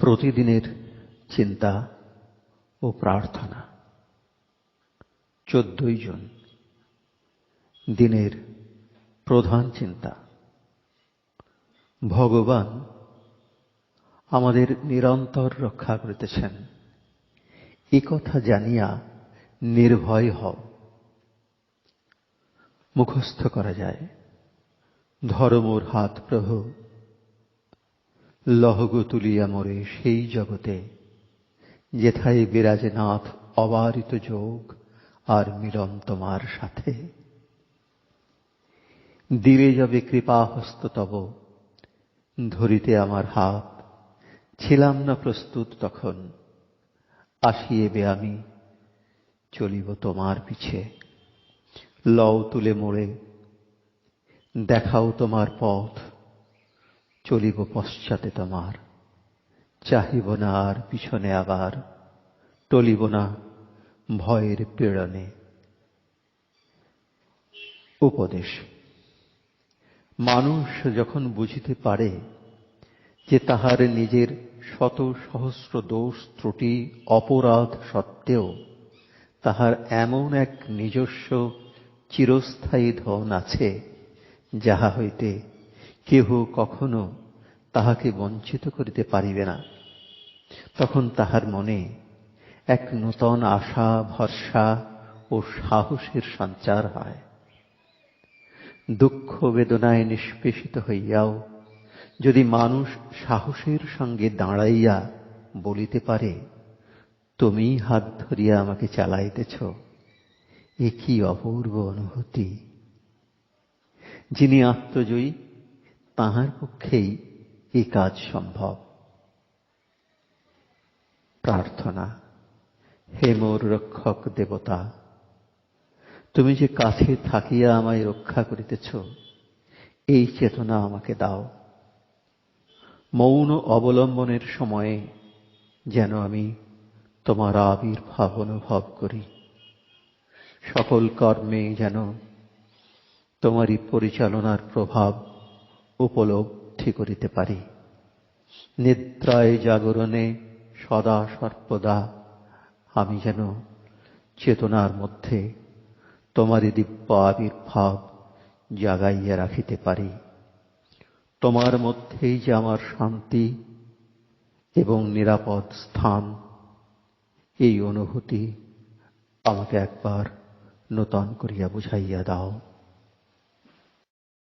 প্রতিদিনের চিন্তা ও প্রার্থনা। চোদ্দই জুন, দিনের প্রধান চিন্তা। ভগবান আমাদের নিরন্তর রক্ষা করিতেছেন। এ কথা জানিয়া নির্ভয় হও। মুখস্থ করা যায়। ধর্মর হাত প্রভু লহগো তুলিয়া মরে সেই জগতে, যেথায় বিরাজে নাথ অবারিত যোগ আর মিলন তোমার সাথে। দিলে যাবে কৃপা হস্ত তব, ধরিতে আমার হাত, ছিলাম না প্রস্তুত তখন, আসিয়েবে আমি, চলিব তোমার পিছে। লও তুলে মোড়ে, দেখাও তোমার পথ চলিব পশ্চাতে তোমার। চাহিব না আর পিছনে আবার, টলিব না ভয়ের পীড়নে উপদেশ, মানুষ যখন বুঝিতে পারে যে তাহার নিজের শত সহস্র দোষ ত্রুটি অপরাধ সত্ত্বেও তাহার এমন এক নিজস্ব চিরস্থায়ী ধন আছে, যাহা হইতে কেহ কখনো তাহাকে বঞ্চিত করিতে পারিবে না। তখন তাহার মনে এক নূতন আশা, ভরসা ও সাহসের সঞ্চার হয়। দুঃখ বেদনায় নিষ্পেষিত হইয়াও যদি মানুষ সাহসের সঙ্গে দাঁড়াইয়া বলিতে পারে তুমি হাত ধরিয়া আমাকে চালাইতেছ। এ কি অপূর্ব অনুভূতি? যিনি আত্মজয়ী তাহার পক্ষেই এ কাজ সম্ভব। প্রার্থনা, হে মোর রক্ষক দেবতা, তুমি যে কাছে থাকিয়া আমায় রক্ষা করিতেছ, এই চেতনা আমাকে দাও। মৌন অবলম্বনের সময়ে যেন আমি তোমার আবির্ভাব অনুভব করি। সকল কর্মে যেন তোমারই পরিচালনার প্রভাব উপলব্ধি করিতে পারি। নিদ্রায় জাগরণে সদা সর্বদা আমি যেন চেতনার মধ্যে তোমারই দিব্য আবির্ভাব জাগাইয়া রাখিতে পারি। তোমার মধ্যেই যে আমার শান্তি এবং নিরাপদ স্থান, এই অনুভূতি আমাকে একবার নূতন করিয়া বুঝাইয়া দাও।